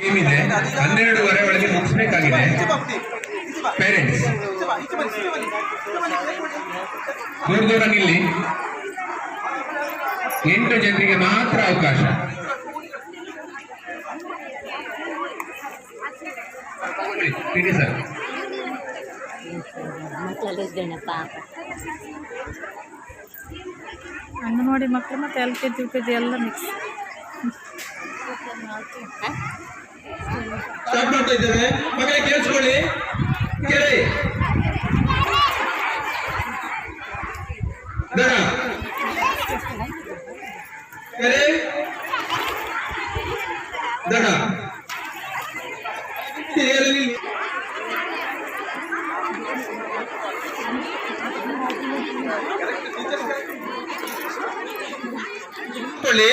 Game ಇದೆ ಹನ್ನೆರಡೂವರೆ ಒಳಗೆ ಮುಗಿಸ್ಬೇಕಾಗಿದೆ. Parents ದೂರ ದೂರ ನಿಲ್ಲಿ. ಎಂಟು ಜನರಿಗೆ ಮಾತ್ರ ಅವಕಾಶ. ಸರ್ ಪಾಪ ಅಂಗನವಾಡಿ ಮಕ್ಕಳು ಮತ್ತು L K G U K G ಎಲ್ಲ ಮಿಕ್ಸ್ ಸ್ಟಾರ್ಟ್ ಮಾಡ್ತಾ ಇದ್ದೇವೆ ಮಕ್ಕಳೇ ಕೇಳಿಸ್ಕೊಳ್ಳಿ ಕೇಳಿ. ದಡ ಕೆರೆ ದಡ ಕೆರೆಯಲ್ಲಿ ನಿಲ್ಲಿ. ಕೊಳ್ಳಿ.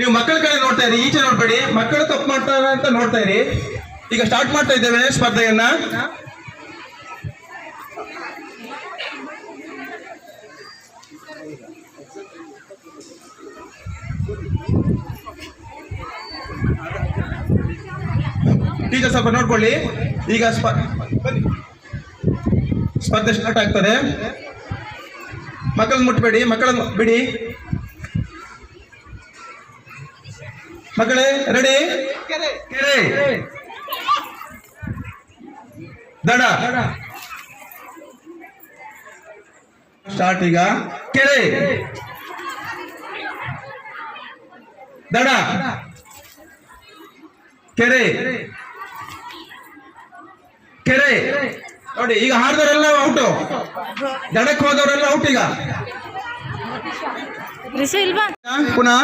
ನೀವು ಮಕ್ಕಳ ಕಡೆ ನೋಡ್ತಾ ಇರಿ, ಈಚೆ ನೋಡ್ಬೇಡಿ. ಮಕ್ಕಳು ತಪ್ಪು ಮಾಡ್ತಾರೆ ಅಂತ ನೋಡ್ತಾ ಇರಿ. ಈಗ ಸ್ಟಾರ್ಟ್ ಮಾಡ್ತಾ ಇದ್ದೇವೆ ಸ್ಪರ್ಧೆಯನ್ನ. ಟೀಚರ್ ಸ್ವಲ್ಪ ನೋಡ್ಕೊಳ್ಳಿ. ಈಗ ಸ್ಪ- ಸ್ಪರ್ಧೆ ಸ್ಟಾರ್ಟ್ ಆಗ್ತದೆ. ಮಕ್ಕಳನ್ನ ಮುಟ್ಬೇಡಿ, ಮಕ್ಕಳನ್ನ ಬಿಡಿ. ಮಕ್ಕಳೇ ರೆಡಿ? ಕೆರೆ. ದಡ. ಸ್ಟಾರ್ಟ್ ಈಗ. ಕೆರೆ. ದಡ. ಕೆರೆ. ಕೆರೆ. ನೋಡಿ ಈಗ ಹಾಡಿದವರೆಲ್ಲ ಔಟು. ದಡಕ್ಕೆ ಹೋದವರೆಲ್ಲ ಔಟ್ ಈಗ. ಪುನಃ.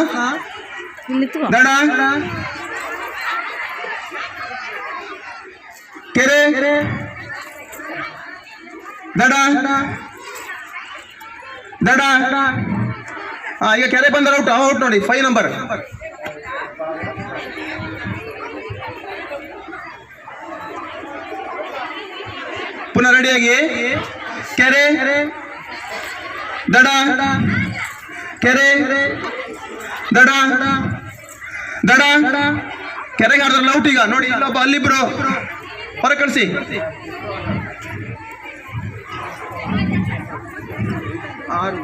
ಕೆರೆ. ದಡ. ದಡ. ಹಾ ಈಗ ಕೆರೆ ಬಂದರೆ ಔಟ್ ಔಟ್ ನೋಡಿ ಫೈವ್ ನಂಬರ್ ಪುನಃ ರೆಡಿಯಾಗಿ ಕೆರೆ. ದಡ. ಕೆರೆ. ದಡ. ದಡ ಕೆರೆಗೆ ಆಡಿದ್ರೆ ಔಟ್ ಈಗ ನೋಡಿ ಇಲ್ಲೊಬ್ಬ ಅಲ್ಲಿಬ್ರು ಹೊರ ಕಳಿಸಿ ಆರು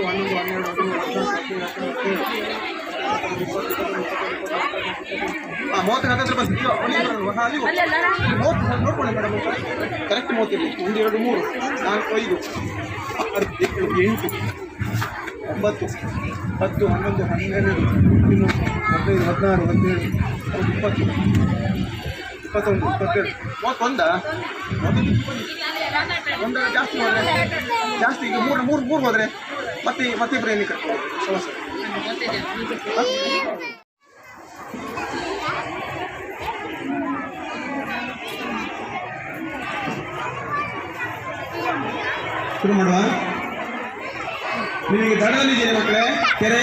ಹನ್ನೊಂದು, ಹನ್ನೆರಡು, ಮೂವತ್ತು ಹತ್ತತ್ರ ಬಸ್. ಮೂವತ್ತು ನೋಡ್ಕೊಳ್ಳಿ ಮೇಡಮ್ ಕರೆಕ್ಟ್ ಮೂವತ್ತಿರಲಿ ಒಂದು ಎರಡು ಮೂರು ನಾಲ್ಕು ಐದು ಆರು ಎಂಟು ಒಂಬತ್ತು ಹತ್ತು ಹನ್ನೊಂದು ಹನ್ನೆರಡು ಹದಿಮೂರು ಹದಿನೈದು ಹದಿನಾರು ಹದಿನೇಳು ಇಪ್ಪತ್ತು ಇಪ್ಪತ್ತೊಂದು ಇಪ್ಪತ್ತೆರಡು. ಮೂವತ್ತೊಂದಾ? ಒಂದು ಜಾಸ್ತಿ ಹೋದರೆ? ಜಾಸ್ತಿ ಈಗ ಮೂರು ಮೂರು ಮೂರು ಹೋದರೆ? ಮತ್ತೆ ಮತ್ತೆ ಬ್ರೇನಿ ಕಟ್ಬೋದು ಸಮಸ್ಯೆ? ಶುರು ಮಾಡುವ? ನೀವೀಗ ದಡದಲ್ಲಿದ್ದೀರಿ ಮಕ್ಕಳೇ ಕೆರೆ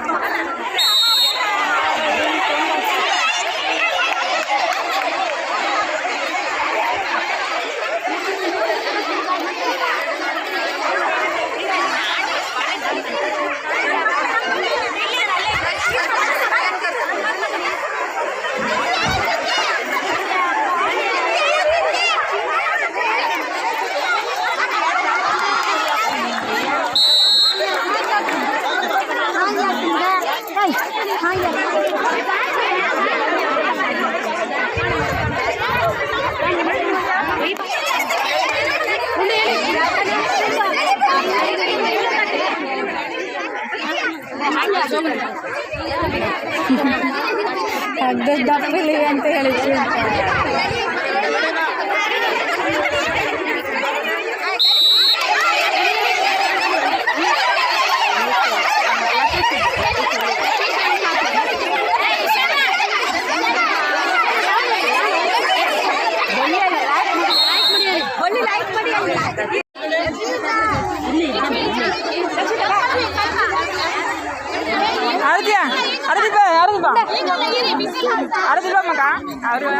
ಹಗ್ಗದ ದಪ್ಪಲಿ ಅಂತ ಹೇಳಿದ್ವಿ அடியா அடதிப்பா அடதிப்பா அடதிப்பாமாக்கா அவரு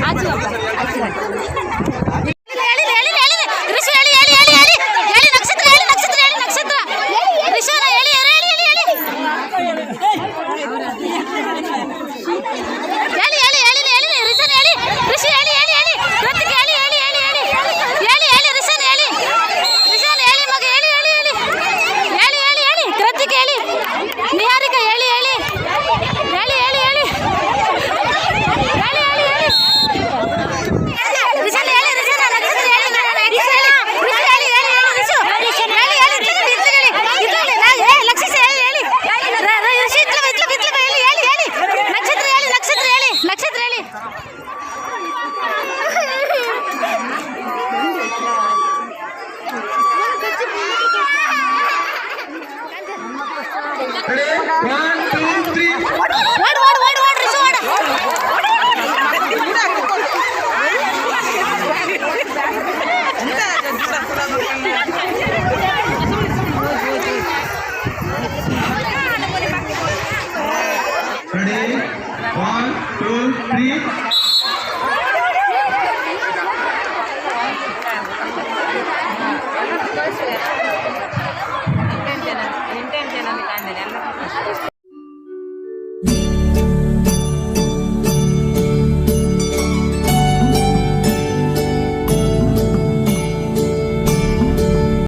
ஆச்சு ஆச்சு